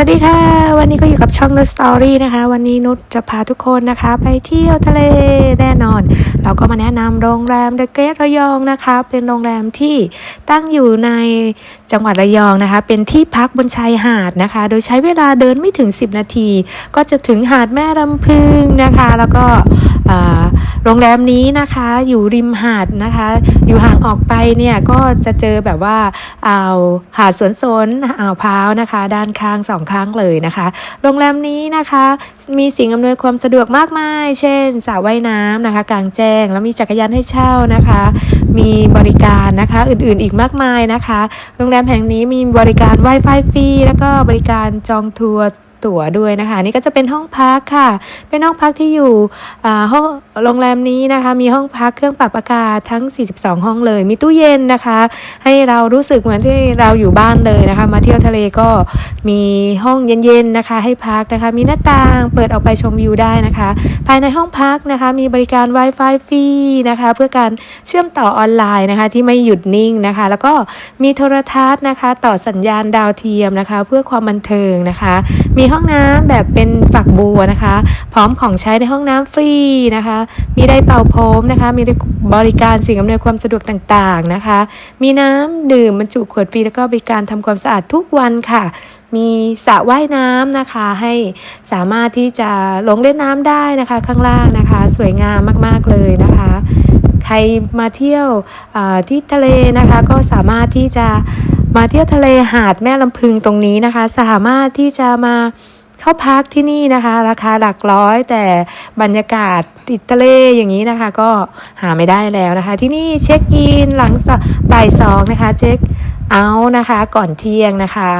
วัสดีค่ะ วันนี้ก็อยู่กับช่อง The Story นะคะ วันนี้นุชจะพาทุกคนนะคะ ไปเที่ยวทะเลแน่นอน เราก็มาแนะนำโรงแรม The Gate ระยองนะคะ เป็นโรงแรมที่ตั้งอยู่ในจังหวัดระยองนะคะ เป็นที่พักบนชายหาดนะคะ โดยใช้เวลาเดินไม่ถึง 10 นาที ก็จะถึงหาดแม่ลำพึงนะคะ แล้วก็ โรงแรมนี้นะคะอยู่ริมหาดนะคะ อยู่ห่างออกไปเนี่ยก็จะเจอแบบว่าอ่าวหาดสวนสนอ่าวพร้าวนะคะ ด้านข้างสองข้างเลยนะคะ โรงแรมนี้นะคะมีสิ่งอำนวยความสะดวกมากมาย เช่นสระว่ายน้ำนะคะกลางแจ้งแล้วมีจักรยานให้เช่านะคะ มีบริการนะคะอื่นๆอีกมากมายนะคะ โรงแรมแห่งนี้มีบริการ Wi-Fi ฟรีแล้วก็บริการจองทัวร์ ตั๋วด้วยนะคะนี่ก็จะเป็นห้องพักค่ะ เป็นห้องพักที่อยู่อ่าห้องโรงแรมนี้นะคะ มีห้องพักเครื่องปรับอากาศทั้ง 42 ห้องเลย มีตู้เย็นนะคะ ให้เรารู้สึกเหมือนที่เราอยู่บ้านเลยนะคะ มาเที่ยวทะเลก็มีห้องเย็นๆนะคะ ให้พักนะคะ มีหน้าต่างเปิดออกไปชมวิวได้นะคะ ภายในห้องพักนะคะ มีบริการ Wi-Fi ฟรีนะคะ เพื่อการเชื่อมต่อออนไลน์นะคะ ที่ไม่หยุดนิ่งนะคะ แล้วก็มีโทรทัศน์นะคะ ต่อสัญญาณดาวเทียมนะคะ เพื่อความบันเทิงนะคะ มีห้องน้ำแบบเป็นฝักบัวนะคะ พร้อมของใช้ในห้องน้ำฟรีนะคะ มีไดร์เป่าผมนะคะ มีบริการสิ่งอำนวยความสะดวกต่างๆนะคะ มีน้ำดื่มบรรจุขวดฟรีแล้วก็บริการทำความสะอาดทุกวันค่ะ มีสระว่ายน้ำนะคะ ให้สามารถที่จะลงเล่นน้ำได้นะคะ ข้างล่างนะคะ สวยงามมากๆเลยนะคะ ใครมาเที่ยวที่ทะเลนะคะ ก็สามารถที่จะ มาเที่ยวทะเลหาดแม่ลำพึงตรงนี้นะคะ สามารถที่จะมาเข้าพักที่นี่นะคะ ราคาหลักร้อย แต่บรรยากาศติดทะเลอย่างนี้นะคะ ก็หาไม่ได้แล้วนะคะ ที่นี่เช็คอินหลังบ่ายสองนะคะ เช็คเอาท์นะคะ ก่อนเที่ยงนะคะ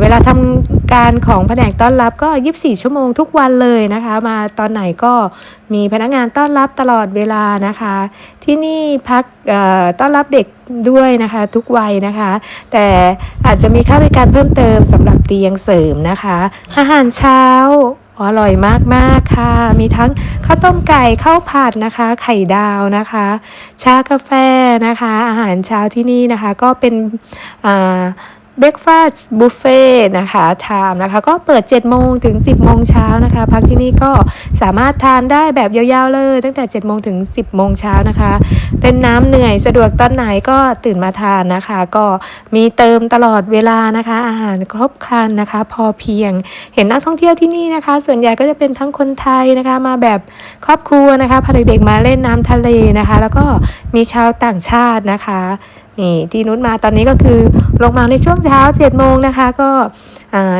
เวลาทำ การของแผนกต้อนรับก็ 24 ชั่วโมงทุกวันเลยนะคะ มาตอนไหนก็มีพนักงานต้อนรับตลอดเวลานะคะ ที่นี่พักต้อนรับเด็กด้วยนะคะ ทุกวัยนะคะ แต่อาจจะมีค่าบริการเพิ่มเติมสำหรับเตียงเสริมนะคะ อาหารเช้าอร่อยมากๆค่ะ มีทั้งข้าวต้มไก่ข้าวผัดนะคะ ไข่ดาวนะคะ ชากาแฟนะคะ อาหารเช้าที่นี่นะคะ ก็เป็นอ่า เบรกฟาสต์บุฟเฟ่นะคะไทม์นะคะ ก็เปิด 7 โมงถึง 10 โมงเช้านะคะ พักที่นี่ก็สามารถทานได้แบบยาวๆเลย ตั้งแต่ 7 โมงถึง 10 โมงเช้านะคะเล่นน้ำเหนื่อยสะดวกตอนไหนก็ตื่นมาทานนะคะ ก็มีเติมตลอดเวลานะคะ อาหารครบครันนะคะ พอเพียงเห็นนักท่องเที่ยวที่นี่นะคะ ส่วนใหญ่ก็จะเป็นทั้งคนไทยนะคะ มาแบบครอบครัวนะคะพาเด็กๆมาเล่นน้ำทะเลนะคะ แล้วก็มีชาวต่างชาตินะคะ นี่ที่นุชมาตอนนี้ก็คือลงมาในช่วงเช้า7โมงนะคะ ก็อ่า